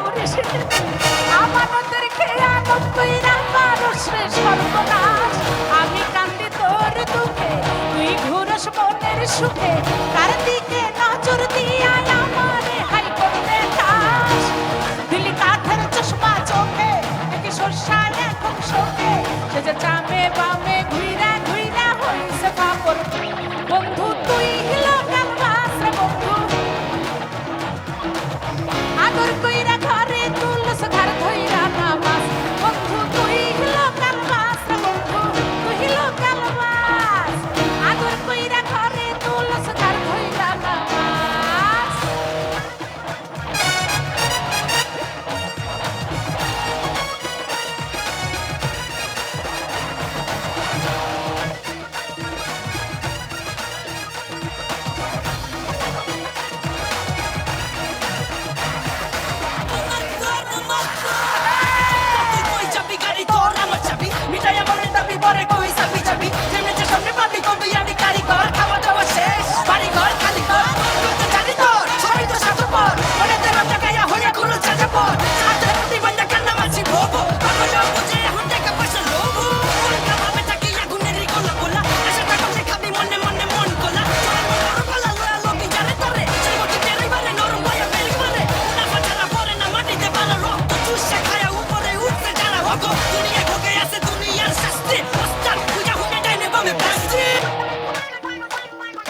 দৌড়েছে আমানতের খেয়া তুই না মানুষ রে সর্বনাশ। আমি কান্দি তোর দুঃখে, তুই ঘুরস মনের সুখে। কার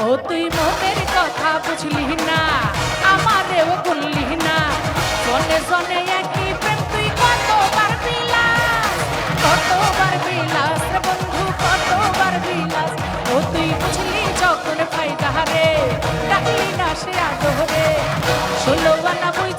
ও তুই মনের কথা বুঝলি না আমারেও করলি না। জনে জনে একই প্রেম, তুই কতবার বিলাস কতবার বিলাস বন্ধু, কতবার বিলাস। ও তুই বুঝলি যখন ফাইদা রে ডাকলি না সে আদরে। ষোলো বানা বই